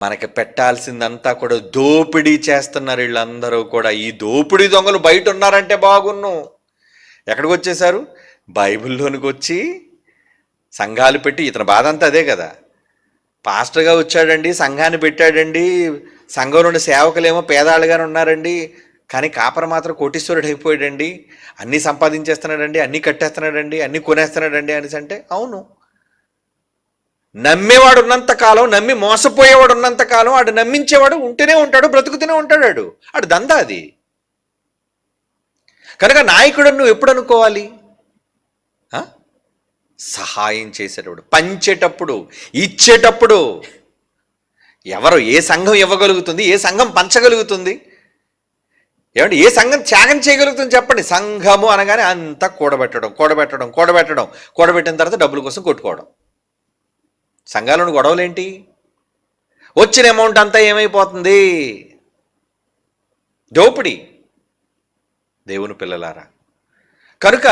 మనకి పెట్టాల్సిందంతా కూడా దోపిడీ చేస్తున్నారు వీళ్ళందరూ కూడా. ఈ దోపిడీ దొంగలు బయట ఉన్నారంటే బాగున్ను. ఎక్కడికి వచ్చేసారు బైబిల్లోనికి వచ్చి సంఘాలు పెట్టి ఇతని బాధ అంతా అదే కదా. పాస్టర్గా వచ్చాడండి సంఘాన్ని పెట్టాడండి సంఘంలోని సేవకులేమో పేదాళ్ళుగానే ఉన్నారండి కానీ కాపర మాత్రం కోటీశ్వరుడు అయిపోయాడండి. అన్నీ సంపాదించేస్తున్నాడండి అన్నీ కట్టేస్తున్నాడండి అన్నీ కొనేస్తున్నాడండి అనేసి అంటే అవును. నమ్మేవాడు ఉన్నంత కాలం నమ్మి మోసపోయేవాడు ఉన్నంత కాలం ఆడు నమ్మించేవాడు ఉంటూనే ఉంటాడు బ్రతుకుతూనే ఉంటాడు ఆడు ఆడు దందా అది. కనుక నాయకుడు నువ్వు ఎప్పుడు అనుకోవాలి? సహాయం చేసేటప్పుడు పంచేటప్పుడు ఇచ్చేటప్పుడు. ఎవరు ఏ సంఘం ఇవ్వగలుగుతుంది? ఏ సంఘం పంచగలుగుతుంది? ఏమంటే ఏ సంఘం త్యాగం చేయగలుగుతుంది చెప్పండి? సంఘము అనగానే అంతా కూడబెట్టడం కూడబెట్టడం కూడబెట్టడం. కూడబెట్టిన తర్వాత డబ్బుల కోసం కొట్టుకోవడం. సంఘాలను గొడవలేంటి? వచ్చిన అమౌంట్ అంతా ఏమైపోతుంది? దోపిడి. దేవుని పిల్లలారా కనుక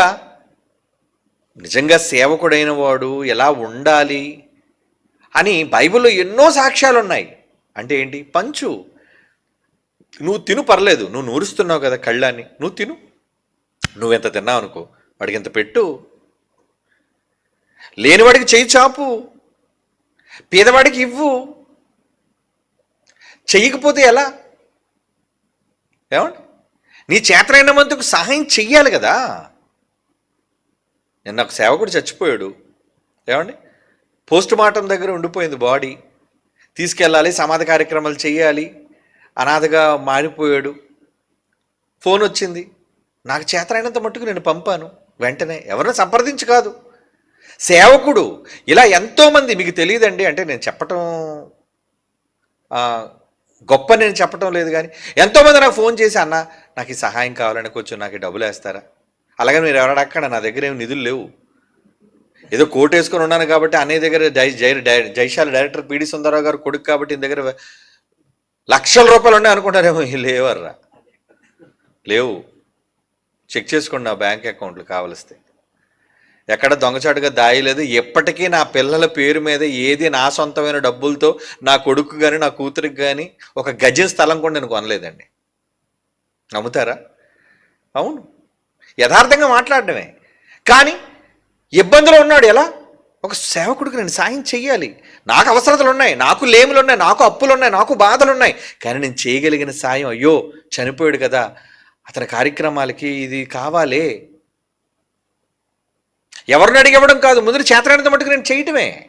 నిజంగా సేవకుడైన వాడు ఎలా ఉండాలి అని బైబిల్లో ఎన్నో సాక్ష్యాలు ఉన్నాయి అంటే ఏంటి? పంచు నువ్వు తిను పర్లేదు నువ్వు నూరుస్తున్నావు కదా కళ్ళాన్ని నువ్వు తిను. నువ్వెంత తిన్నావు అనుకో వాడికి ఎంత పెట్టు. లేనివాడికి చేయి చాపు. పేదవాడికి ఇవ్వు. చెయ్యకపోతే ఎలా? ఏమండి? నీ చేతనైన మందుకు సహాయం చెయ్యాలి కదా. నిన్న ఒక సేవకుడు చచ్చిపోయాడు. ఏమండి? పోస్ట్ మార్టం దగ్గర ఉండిపోయింది బాడీ. తీసుకెళ్ళాలి సమాధి కార్యక్రమాలు చేయాలి అనాథగా మారిపోయాడు. ఫోన్ వచ్చింది. నాకు చేతనైనంత మట్టుకు నేను పంపాను. వెంటనే ఎవరిని సంప్రదించి కాదు. సేవకుడు. ఇలా ఎంతోమంది మీకు తెలియదండి అంటే నేను చెప్పటం గొప్ప నేను చెప్పటం లేదు కానీ ఎంతోమంది నాకు ఫోన్ చేసి అన్న నాకు ఈ సహాయం కావాలని కొంచెం నాకు డబ్బులు వేస్తారా? అలాగే మీరు ఎవరడక్కడ నా దగ్గర ఏమి నిధులు లేవు. ఏదో కోట్ వేసుకొని ఉన్నాను కాబట్టి అన్నయ్య దగ్గర జై జై జైశాల డైరెక్టర్ పీడి సుందరరావు గారు కొడుకు కాబట్టి ఈయన దగ్గర లక్షల రూపాయలు ఉన్నాయి అనుకుంటారేమో లేవర్రా. లేవు. చెక్ చేసుకోండి నా బ్యాంక్ అకౌంట్లు కావలిస్తే. ఎక్కడ దొంగచాటుగా దాయలేదు ఎప్పటికీ నా పిల్లల పేరు మీద ఏది నా సొంతమైన డబ్బులతో నా కొడుకు కానీ నా కూతురికి కానీ ఒక గజం స్థలం కూడా నేను కొనలేదండి. నమ్ముతారా? అవును. యథార్థంగా మాట్లాడడమే. కానీ ఇబ్బందులు ఉన్నాడు. ఎలా? ఒక సేవకుడికి నేను సాయం చెయ్యాలి. నాకు అవసరతలు ఉన్నాయి. నాకు లేములు ఉన్నాయి. నాకు అప్పులు ఉన్నాయి. నాకు బాధలు ఉన్నాయి. కానీ నేను చేయగలిగిన సాయం అయ్యో చనిపోయాడు కదా. అతని కార్యక్రమాలకి ఇది కావాలే. ఎవరిని అడిగివ్వడం కాదు ముందు చేతనైనంత మటుకు నేను చేయటమే.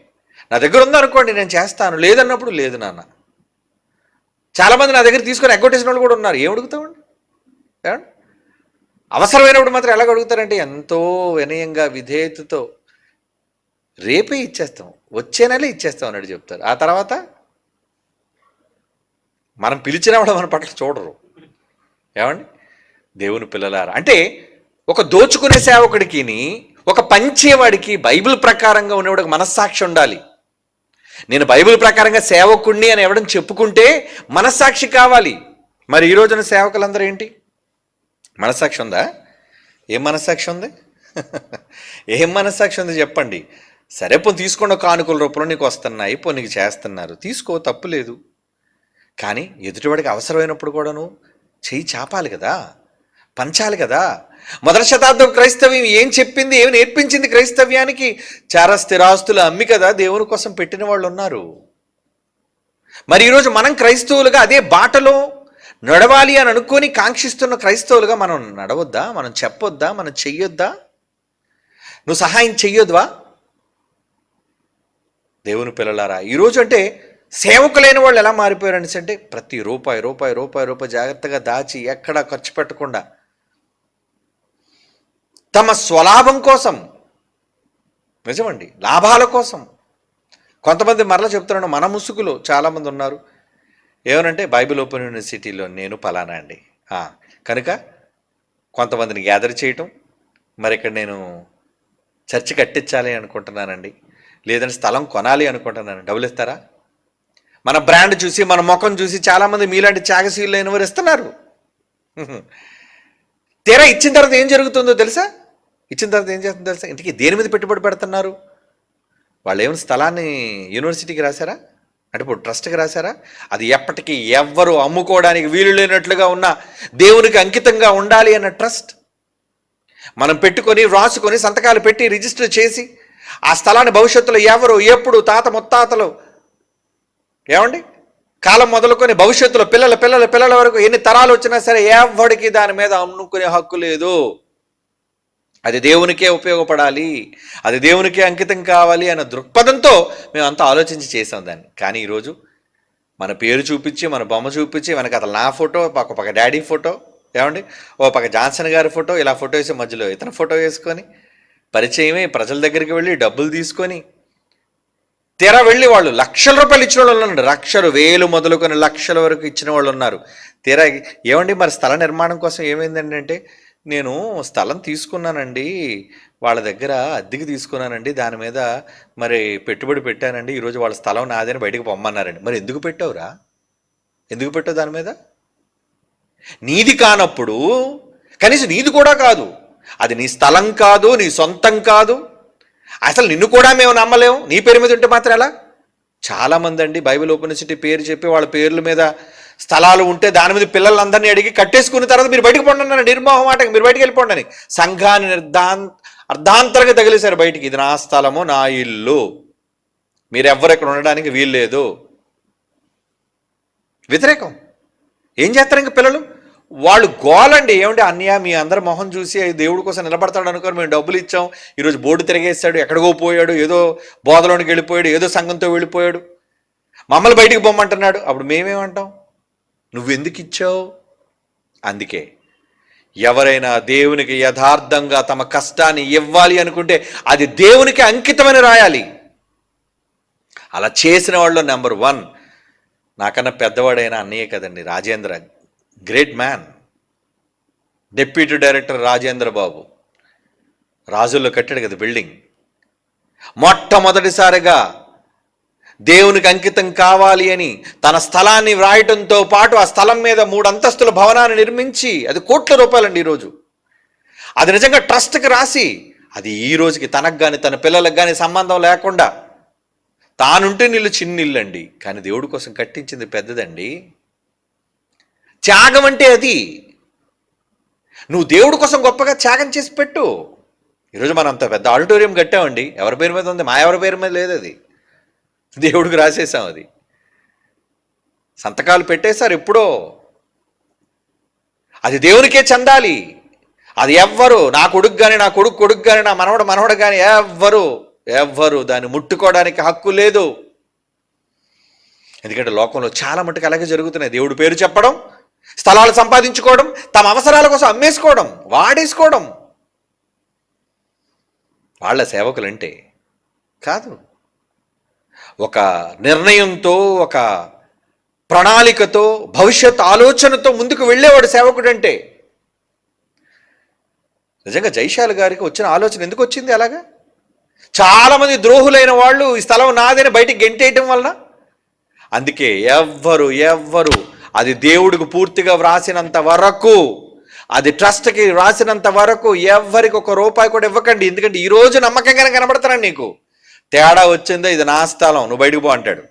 నా దగ్గర ఉందనుకోండి నేను చేస్తాను. లేదన్నప్పుడు లేదు నాన్న. చాలామంది నా దగ్గర తీసుకొని ఎగ్గొట్టేసిన వాళ్ళు కూడా ఉన్నారు. ఏం అడుగుతామండి? అవసరమైనప్పుడు మాత్రం ఎలా అడుగుతారంటే ఎంతో వినయంగా విధేయతతో రేపే ఇచ్చేస్తాం. వచ్చే నెల ఇచ్చేస్తాం అన్నట్టు చెప్తారు. ఆ తర్వాత మనం పిలిచిన వాళ్ళు మన పట్ల చూడరు. ఏమండి? దేవుని పిల్లలారా. అంటే ఒక దోచుకునే సేవకుడికిని ఒక పంచేవాడికి బైబిల్ ప్రకారంగా ఉండేవాడికి మనస్సాక్షి ఉండాలి. నేను బైబిల్ ప్రకారంగా సేవకుణ్ణి అని ఎవడం చెప్పుకుంటే మనస్సాక్షి కావాలి. మరి ఈ రోజున సేవకులందరూ ఏంటి? మనస్సాక్షి ఉందా? ఏం మనస్సాక్షి ఉంది? ఏం మనస్సాక్షి ఉంది చెప్పండి. సరే పోనీ తీసుకున్న కానుకల రూపంలో నీకు వస్తున్నాయి పో నీకు చేస్తున్నారు. తీసుకో తప్పు లేదు. కానీ ఎదుటివాడికి అవసరమైనప్పుడు కూడాను చెయ్యి చాపాలి కదా. పంచాలి కదా. మొదటి శతాబ్దం క్రైస్తవ్యం ఏం చెప్పింది ఏమి నేర్పించింది క్రైస్తవ్యానికి? చారా స్థిరాస్తులు అమ్మి కదా దేవుని కోసం పెట్టిన వాళ్ళు ఉన్నారు. మరి ఈరోజు మనం క్రైస్తవులుగా అదే బాటలో నడవాలి అని అనుకొని కాంక్షిస్తున్న క్రైస్తవులుగా మనం నడవద్దా? మనం చెప్పొద్దా? మనం చెయ్యొద్దా? నువ్వు సహాయం చెయ్యొద్వా? దేవుని పిల్లలారా ఈరోజు అంటే సేవకులైన వాళ్ళు ఎలా మారిపోయారు అంటే ప్రతి రూపాయి రూపాయి రూపాయి రూపాయి జాగ్రత్తగా దాచి ఎక్కడా ఖర్చు పెట్టకుండా తమ స్వలాభం కోసం. నిజమండి లాభాల కోసం. కొంతమంది మరలా చెప్తున్నాను మన ముసుగులో చాలామంది ఉన్నారు. ఏమనంటే బైబిల్ ఓపెన్ యూనివర్సిటీలో నేను పలానా అండి. కనుక కొంతమందిని గ్యాదర్ చేయటం మరి ఇక్కడ నేను చర్చి కట్టించాలి అనుకుంటున్నానండి. లేదంటే స్థలం కొనాలి అనుకుంటున్నాను డబ్బులు ఇస్తారా? మన బ్రాండ్ చూసి మన ముఖం చూసి చాలామంది మీలాంటి త్యాగశీలు లేని వారు ఇస్తున్నారు. తీరా ఇచ్చిన తర్వాత ఏం జరుగుతుందో తెలుసా? ఇచ్చిన తర్వాత ఏం చేస్తుందో తెలుసా? ఇంటికి దేని మీద పెట్టుబడి పెడుతున్నారు? వాళ్ళు ఏమైనా స్థలాన్ని యూనివర్సిటీకి రాశారా? అంటే ఇప్పుడు ట్రస్ట్కి రాశారా? అది ఎప్పటికీ ఎవ్వరు అమ్ముకోవడానికి వీలు లేనట్లుగా ఉన్న దేవునికి అంకితంగా ఉండాలి అన్న ట్రస్ట్. మనం పెట్టుకొని వ్రాసుకొని సంతకాలు పెట్టి రిజిస్టర్ చేసి ఆ స్థలాన్ని భవిష్యత్తులో ఎవరు ఎప్పుడు తాత ముత్తాతలు ఏమండి? కాలం మొదలుకొని భవిష్యత్తులో పిల్లల పిల్లల పిల్లల వరకు ఎన్ని తరాలు వచ్చినా సరే ఎవడికి దాని మీద అమ్ముకునే హక్కు లేదు. అది దేవునికే ఉపయోగపడాలి అది దేవునికే అంకితం కావాలి అన్న దృక్పథంతో మేము అంతా ఆలోచించి చేసాం దాన్ని. కానీ ఈరోజు మన పేరు చూపించి మన బొమ్మ చూపించి మనకి అతను నా ఫోటో ఒక పక్క డాడీ ఫోటో ఏమండి? ఓ పక్క జాన్సన్ గారి ఫోటో ఇలా ఫోటో వేసి మధ్యలో ఇతను ఫోటో వేసుకొని పరిచయమే ప్రజల దగ్గరికి వెళ్ళి డబ్బులు తీసుకొని తెర వెళ్ళి వాళ్ళు లక్షల రూపాయలు ఇచ్చిన వాళ్ళు ఉన్నారు లక్షలు వేలు మొదలుకొని లక్షల వరకు ఇచ్చిన వాళ్ళు ఉన్నారు. తెర ఏమండి మరి స్థల నిర్మాణం కోసం ఏమైందండి అంటే నేను స్థలం తీసుకున్నానండి. వాళ్ళ దగ్గర అద్దెకి తీసుకున్నానండి. దాని మీద మరి పెట్టుబడి పెట్టానండి. ఈరోజు వాళ్ళ స్థలం నాదని బయటకు పొమ్మన్నారండి. మరి ఎందుకు పెట్టావురా? ఎందుకు పెట్టావు దాని మీద? నీది కానప్పుడు కనీసం నీది కూడా కాదు. అది నీ స్థలం కాదు నీ సొంతం కాదు. అసలు నిన్ను కూడా మేము నమ్మలేము. నీ పేరు మీద ఉంటే మాత్రం ఎలా? చాలామంది అండి బైబిల్ ఓపెనిసిటీ పేరు చెప్పి వాళ్ళ పేర్ల మీద స్థలాలు ఉంటే దాని మీద పిల్లలందరినీ అడిగి కట్టేసుకున్న తర్వాత మీరు బయటకు పోండి నిర్మోహం నిర్మోహమాటంగా మీరు బయటకు వెళ్ళిపోండి అని సంఘాన్ని నిర్ధాన్ అర్ధాంతరంగా తగిలేశారు బయటికి. ఇది నా స్థలము నా ఇల్లు. మీరు ఎవ్వరు ఇక్కడ ఉండడానికి వీల్లేదు. వ్యతిరేకం. ఏం చేస్తారు ఇంకా పిల్లలు? వాళ్ళు గోలండి. ఏమంటే అన్నయ్య మీ అందరు మొహం చూసి దేవుడి కోసం నిలబడతాడు అనుకోని మేము డబ్బులు ఇచ్చాం. ఈరోజు బోర్డు తిరిగేస్తాడు ఎక్కడికో పోయాడు. ఏదో బోధలోనికి వెళ్ళిపోయాడు. ఏదో సంఘంతో వెళ్ళిపోయాడు. మమ్మల్ని బయటికి పొమ్మంటున్నాడు. అప్పుడు మేమేమంటాం? నువ్వెందుకు ఇచ్చావు? అందుకే. ఎవరైనా దేవునికి యథార్థంగా తమ కష్టాన్ని ఇవ్వాలి అనుకుంటే అది దేవునికి అంకితమని రాయాలి. అలా చేసిన వాళ్ళు నెంబర్ వన్. నాకన్నా పెద్దవాడైన అన్నయ్య కదండి Rajendra. Great man. Deputy director Rajendra Babu రాజుల్లో కట్టాడు కదా బిల్డింగ్. మొట్టమొదటిసారిగా దేవునికి అంకితం కావాలి అని తన స్థలాన్ని వ్రాయటంతో పాటు ఆ స్థలం మీద మూడు అంతస్తుల భవనాన్ని నిర్మించి అది కోట్ల రూపాయలండి ఈరోజు. అది నిజంగా ట్రస్ట్కి రాసి అది ఈ రోజుకి తనకు కానీ తన పిల్లలకు కానీ సంబంధం లేకుండా తానుంటే నీళ్ళు చిన్న ఇల్లు అండి కానీ దేవుడి కోసం కట్టించింది పెద్దదండి. త్యాగం అంటే అది. నువ్వు దేవుడి కోసం గొప్పగా త్యాగం చేసి పెట్టు. ఈరోజు మనం అంత పెద్ద ఆడిటోరియం కట్టామండి. ఎవరి పేరు మీద ఉంది? మా ఎవరి పేరు మీద లేదు అది. దేవుడికి రాసేసాం అది. సంతకాలు పెట్టేశారు ఎప్పుడో. అది దేవునికే చెందాలి. అది ఎవ్వరు నా కొడుకు కానీ నా కొడుకు కొడుకు కానీ నా మనవడు మనవడు కానీ ఎవ్వరు ఎవ్వరు దాన్ని ముట్టుకోవడానికి హక్కు లేదు. ఎందుకంటే లోకంలో చాలా మటుకు అలాగే జరుగుతున్నాయి. దేవుడి పేరు చెప్పడం స్థలాలు సంపాదించుకోవడం తమ అవసరాల కోసం అమ్మేసుకోవడం వాడేసుకోవడం. వాళ్ళ సేవకులంటే కాదు. ఒక నిర్ణయంతో ఒక ప్రణాళికతో భవిష్యత్ ఆలోచనతో ముందుకు వెళ్ళేవాడు సేవకుడు అంటే నిజంగా జైశాల్ గారికి వచ్చిన ఆలోచన ఎందుకు వచ్చింది అలాగా? చాలామంది ద్రోహులైన వాళ్ళు ఈ స్థలం నాదని బయటికి గెంటేయటం వలన. అందుకే ఎవ్వరు ఎవ్వరు అది దేవుడికి పూర్తిగా వ్రాసినంత వరకు అది ట్రస్ట్కి రాసినంత వరకు ఎవ్వరికి ఒక రూపాయి కూడా ఇవ్వకండి. ఎందుకంటే ఈ రోజు నమ్మకంగానే కనబడతాను నీకు. తేడా వచ్చిందో ఇది నా స్థలం నువ్వు బయటకు పో అంటాడు.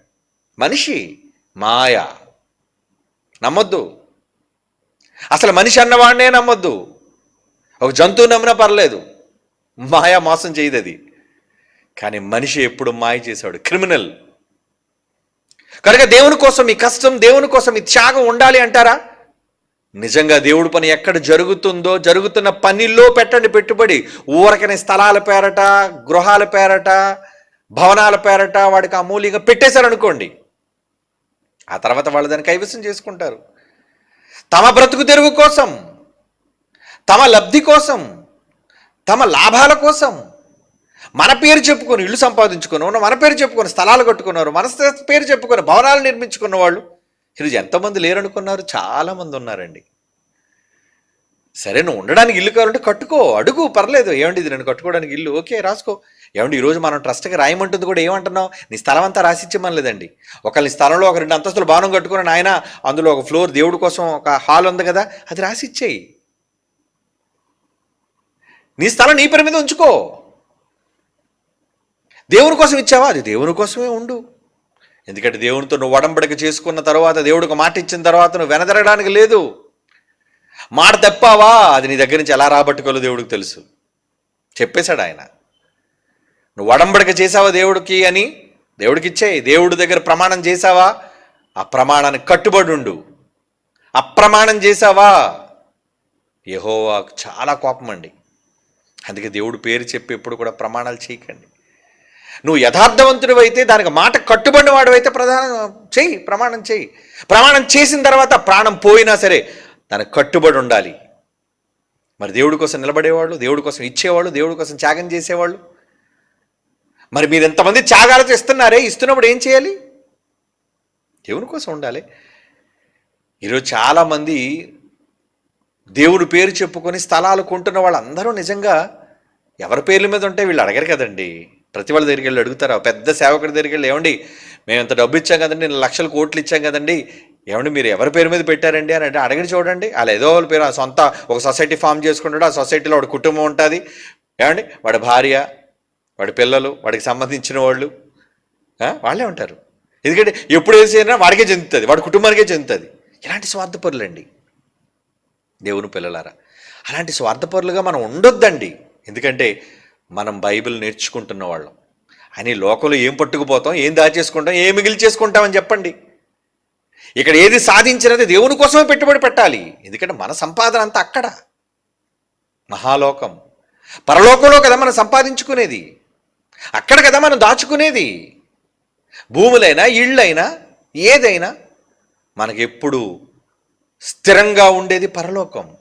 మనిషి మాయ. నమ్మొద్దు. అసలు మనిషి అన్నవాడినే నమ్మొద్దు. ఒక జంతువు నమ్మినా పర్లేదు. మాయ మోసం చేయదు అది. కానీ మనిషి ఎప్పుడు మాయ చేశాడు క్రిమినల్. కనుక దేవుని కోసం ఈ కష్టం దేవుని కోసం ఈ త్యాగం ఉండాలి అంటారా? నిజంగా దేవుడి పని ఎక్కడ జరుగుతుందో జరుగుతున్న పనిలో పెట్టండి పెట్టుబడి. ఊరకని స్థలాల పేరట గృహాల పేరట భవనాల పేరట వాడికి అమూల్యంగా పెట్టేశారనుకోండి. ఆ తర్వాత వాళ్ళు దాన్ని కైవసం చేసుకుంటారు. తమ బ్రతుకు తెరువు కోసం తమ లబ్ధి కోసం తమ లాభాల కోసం మన పేరు చెప్పుకొని ఇల్లు సంపాదించుకున్న మన పేరు చెప్పుకొని స్థలాలు కట్టుకున్నారు మన పేరు చెప్పుకొని భవనాలు నిర్మించుకున్న వాళ్ళు ఈరోజు ఎంతమంది లేరనుకున్నారు? చాలామంది ఉన్నారండి. సరే నువ్వు ఉండడానికి ఇల్లు కావాలంటే కట్టుకో అడుగు పర్లేదు. ఏమండి ఇది? నేను కట్టుకోవడానికి ఇల్లు. ఓకే రాసుకో. ఏమండి ఈరోజు మనం ట్రస్ట్కి రాయమంటుంది కూడా ఏమంటున్నావు? నీ స్థలం అంతా రాసిచ్చమనలేదండి ఒకళ్ళ స్థలంలో ఒక రెండు అంతస్తులు భవనం కట్టుకుని ఆయన అందులో ఒక ఫ్లోర్ దేవుడి కోసం ఒక హాల్ ఉంది కదా అది రాసిచ్చేయి. నీ స్థలం నీ పేరు మీద ఉంచుకో. దేవుని కోసం ఇచ్చావా? అది దేవుని కోసమే ఉండు. ఎందుకంటే దేవునితో నువ్వు ఒడంబడిక చేసుకున్న తర్వాత దేవుడికి మాట ఇచ్చిన తర్వాత నువ్వు వెనదరగడానికి లేదు. మాట తప్పావా? అది నీ దగ్గర నుంచి ఎలా రాబట్టుకోలో దేవుడికి తెలుసు. చెప్పేశాడు ఆయన. నువ్వు ఒడంబడిక చేసావా దేవుడికి అని? దేవుడికి ఇచ్చేయి. దేవుడి దగ్గర ప్రమాణం చేసావా ఆ ప్రమాణానికి కట్టుబడి ఉండు. అప్రమాణం చేసావా యెహోవాకు చాలా కోపం అండి. అందుకే దేవుడు పేరు చెప్పి ఎప్పుడు కూడా ప్రమాణాలు చేయకండి. నువ్వు యథార్థవంతుడు అయితే దానికి మాట కట్టుబడిన వాడు అయితే చెయ్యి ప్రమాణం చెయ్యి. ప్రమాణం చేసిన తర్వాత ప్రాణం పోయినా సరే దానికి కట్టుబడి ఉండాలి. మరి దేవుడి కోసం నిలబడేవాళ్ళు దేవుడి కోసం ఇచ్చేవాళ్ళు దేవుడి కోసం త్యాగం చేసేవాళ్ళు? మరి మీరు ఎంతమంది త్యాగాలతో ఇస్తున్నారే ఇస్తున్నప్పుడు ఏం చేయాలి? దేవుని కోసం ఉండాలి. ఈరోజు చాలామంది దేవుడి పేరు చెప్పుకొని స్థలాలు కొంటున్న వాళ్ళందరూ నిజంగా ఎవరి పేర్ల మీద ఉంటే వీళ్ళు అడగరు కదండి. ప్రతి వాళ్ళ దగ్గరికి వెళ్ళి అడుగుతారు. ఆ పెద్ద సేవకుడి దగ్గరికి వెళ్ళి ఏమండి మేము ఇంత డబ్బు ఇచ్చాం కదండి లక్షలు లక్షల కోట్లు ఇచ్చాం కదండి ఏమండి మీరు ఎవరి పేరు మీద పెట్టారండి అని అంటే అడగని చూడండి. అలా ఏదో వాళ్ళ పేరు ఆ సొంత ఒక సొసైటీ ఫామ్ చేసుకుంటాడు ఆ సొసైటీలో వాడి కుటుంబం ఉంటుంది. ఏమండి వాడి భార్య వాడి పిల్లలు వాడికి సంబంధించిన వాళ్ళు వాళ్ళే ఉంటారు. ఎందుకంటే ఎప్పుడు వేసినా వాడికే చెందుతుంది వాడి కుటుంబానికే చెందుతుంది. ఇలాంటి స్వార్థపరులండి. దేవుని పిల్లలారా అలాంటి స్వార్థపరులుగా మనం ఉండొద్దండి. ఎందుకంటే మనం బైబిల్ నేర్చుకుంటున్న వాళ్ళం. అని లోకంలో ఏం పట్టుకుపోతాం ఏం దాచేసుకుంటాం ఏం మిగిలి చేసుకుంటామని చెప్పండి. ఇక్కడ ఏది సాధించినది దేవుని కోసమే పెట్టుబడి పెట్టాలి. ఎందుకంటే మన సంపాదన అంతా అక్కడ. మహాలోకం. పరలోకంలో కదా మనం సంపాదించుకునేది. అక్కడ కదా మనం దాచుకునేది. భూములైనా ఇళ్ళైనా ఏదైనా మనకెప్పుడు స్థిరంగా ఉండేది పరలోకం.